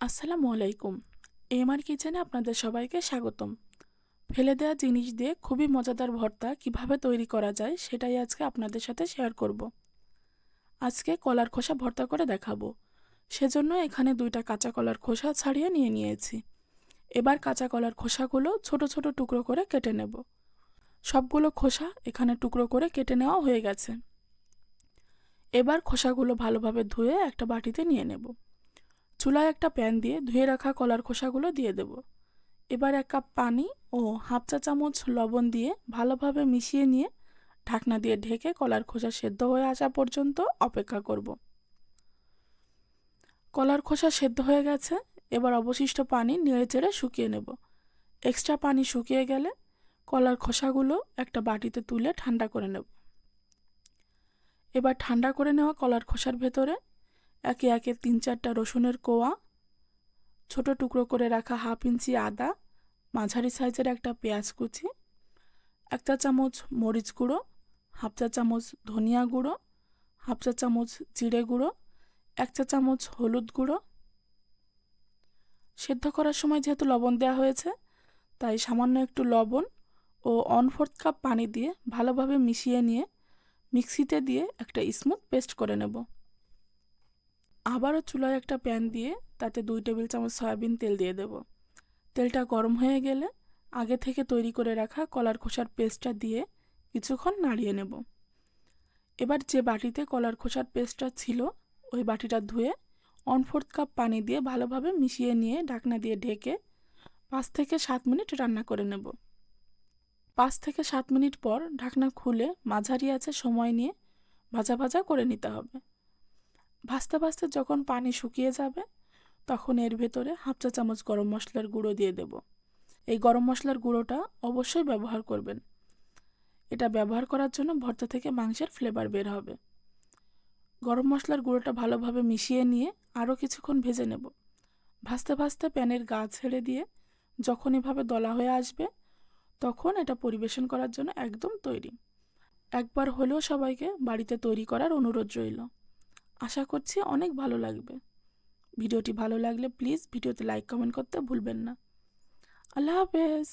আসসালামু আলাইকুম। এমআর কিচেনে আপনাদের সবাইকে স্বাগতম। ফেলে দেওয়া জিনিস দিয়ে খুবই মজাদার ভর্তা কীভাবে তৈরি করা যায় সেটাই আজকে আপনাদের সাথে শেয়ার করব। আজকে কলার খোসা ভর্তা করে দেখাবো। সেজন্য এখানে দুইটা কাঁচা কলার খোসা ছাড়িয়ে নিয়ে নিয়েছি। এবার কাঁচা কলার খোসাগুলো ছোট ছোট টুকরো করে কেটে নেব। সবগুলো খোসা এখানে টুকরো করে কেটে নেওয়া হয়ে গেছে। এবার খোসাগুলো ভালোভাবে ধুয়ে একটা বাটিতে নিয়ে নেব। চুলায় একটা প্যান দিয়ে ধুয়ে রাখা কলার খোসাগুলো দিয়ে দেব। এবার এক কাপ পানি ও হাফ চা চামচ লবণ দিয়ে ভালোভাবে মিশিয়ে নিয়ে ঢাকনা দিয়ে ঢেকে কলার খোসা সেদ্ধ হয়ে আসা পর্যন্ত অপেক্ষা করব। কলার খোসা সেদ্ধ হয়ে গেছে, এবার অবশিষ্ট পানি নেড়ে চেড়ে শুকিয়ে নেব। এক্সট্রা পানি শুকিয়ে গেলে কলার খোসাগুলো একটা বাটিতে তুলে ঠান্ডা করে নেব। এবার ঠান্ডা করে নেওয়া কলার খোসার ভেতরে একে একে তিন চারটা রসুনের কোয়া, ছোট টুকরো করে রাখা হাফ ইঞ্চি আদা, মাঝারি সাইজের একটা পেঁয়াজ কুচি এক চা চামচ মরিচ গুঁড়ো, হাফ চা চামচ ধনিয়া গুঁড়ো, হাফ চা চামচ জিরে গুঁড়ো, এক চা চামচ হলুদ গুঁড়ো। সেদ্ধ করার সময় যেহেতু লবণ দেওয়া হয়েছে, তাই সামান্য একটু লবণ ও অন ফোর্থ কাপ পানি দিয়ে ভালোভাবে মিশিয়ে নিয়ে মিক্সিতে দিয়ে একটা স্মুথ পেস্ট করে নেব। আবারও চুলায় একটা প্যান দিয়ে তাতে দুই টেবিল চামচ সয়াবিন তেল দিয়ে দেব। তেলটা গরম হয়ে গেলে আগে থেকে তৈরি করে রাখা কলার খোসার পেস্টটা দিয়ে কিছুক্ষণ নাড়িয়ে নেব। এবার যে বাটিতে কলার খোসার পেস্টটা ছিল, ওই বাটিটা ধুয়ে অন ফোর্থ কাপ পানি দিয়ে ভালোভাবে মিশিয়ে নিয়ে ঢাকনা দিয়ে ঢেকে পাঁচ থেকে সাত মিনিট রান্না করে নেব। পাঁচ থেকে সাত মিনিট পর ঢাকনা খুলে মাঝারি আছে সময় নিয়ে ভাজা ভাজা করে নিতে হবে। ভাজতে ভাজতে যখন পানি শুকিয়ে যাবে, তখন এর ভেতরে হাফ চা চামচ গরম মশলার গুঁড়ো দিয়ে দেব। এই গরম মশলার গুঁড়োটা অবশ্যই ব্যবহার করবেন। এটা ব্যবহার করার জন্য ভর্তা থেকে মাংসের ফ্লেভার বের হবে। গরম মশলার গুঁড়োটা ভালোভাবে মিশিয়ে নিয়ে আরও কিছুক্ষণ ভেজে নেব। ভাজতে ভাজতে প্যানের গা ছেড়ে দিয়ে যখন এভাবে দলা হয়ে আসবে, তখন এটা পরিবেশন করার জন্য একদম তৈরি। একবার হলেও সবাইকে বাড়িতে তৈরি করার অনুরোধ রইল। আশা করছি অনেক ভালো লাগবে। ভিডিওটি ভালো লাগলে প্লিজ ভিডিওতে লাইক, কমেন্ট করতে ভুলবেন না। আল্লাহ হাফেজ।